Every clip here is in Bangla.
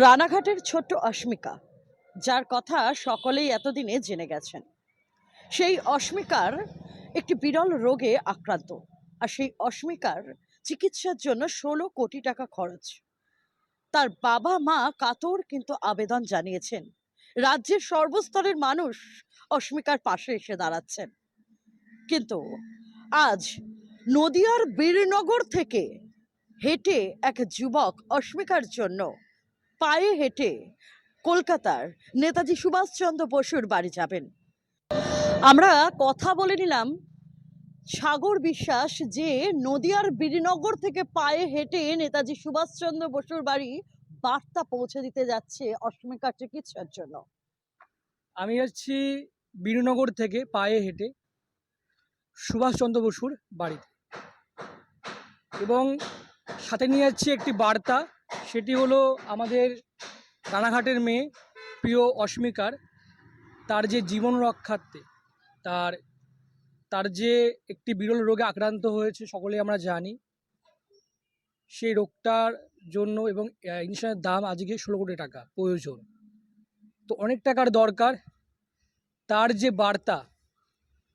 রানাঘাটের ছোট্ট অস্মিকা, যার কথা সকলেই এতদিনে জেনে গেছেন। সেই অস্মিকার একটি বিরল রোগে আক্রান্ত, আর সেই অস্মিকার চিকিৎসার জন্য ষোলো কোটি টাকা খরচ। তার বাবা মা কাতর কিন্তু আবেদন জানিয়েছেন, রাজ্যের সর্বস্তরের মানুষ অস্মিকার পাশে এসে দাঁড়াচ্ছেন। কিন্তু আজ নদিয়ার বীরনগর থেকে হেঁটে এক যুবক অস্মিকার জন্য পায়ে হেঁটে কলকাতার নেতাজি সুভাষচন্দ্র বসুর বাড়ি যাবেন। আমরা কথা বলে নিলাম সাগর বিশ্বাস যে নদিয়ার বীরনগর থেকে পায়ে হেঁটে নেতাজি সুভাষচন্দ্র বসুর বাড়ি বার্তা পৌঁছে দিতে যাচ্ছে অস্মিকার চিকিৎসার জন্য। আমি যাচ্ছি বীরনগর থেকে পায়ে হেঁটে সুভাষচন্দ্র বসুর বাড়িতে। এবং সাথে নিয়ে যাচ্ছি একটি বার্তা সেটি হলো আমাদের রানাঘাটের মেয়ে প্রিয় অস্মিকার। তার যে জীবন রক্ষার্থে, তার তার যে একটি বিরল রোগে আক্রান্ত হয়েছে সকলে আমরা জানি, সেই রোগটার জন্য এবং ইঞ্জেকশনের দাম আজকে ষোলো কোটি টাকা, প্রয়োজন। তো অনেক টাকার দরকার। তার যে বার্তা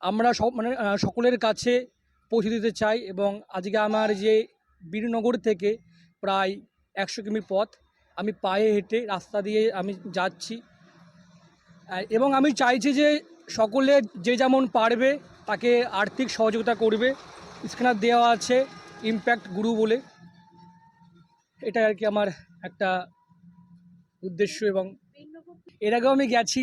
আমরা সব মানে সকলের কাছে পৌঁছে দিতে চাই এবং আজকে আমার যে বীরনগর থেকে প্রায় একশো কিমি পথ। আমি পায়ে হেঁটে রাস্তা দিয়ে আমি যাচ্ছি। এবং আমি চাইছি যে সকলে যে যেমন পারবে তাকে আর্থিক সহযোগিতা করবে। স্ক্যানার দেওয়া আছে ইম্প্যাক্ট গুরু বলে। এটা আর কি আমার একটা উদ্দেশ্য এবং এর আগেও আমি গেছি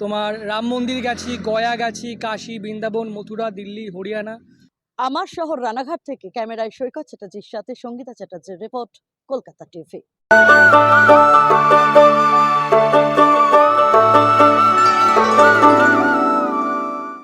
তোমার রাম মন্দির গেছি, গয়া গেছি, কাশী, বৃন্দাবন, মথুরা, দিল্লি, হরিয়ানা। আমার শহর রানাঘাট থেকে ক্যামেরায় সৈকত চ্যাটার্জির সাথে সঙ্গীতা চ্যাটার্জির রিপোর্ট কলকাতা টিভি।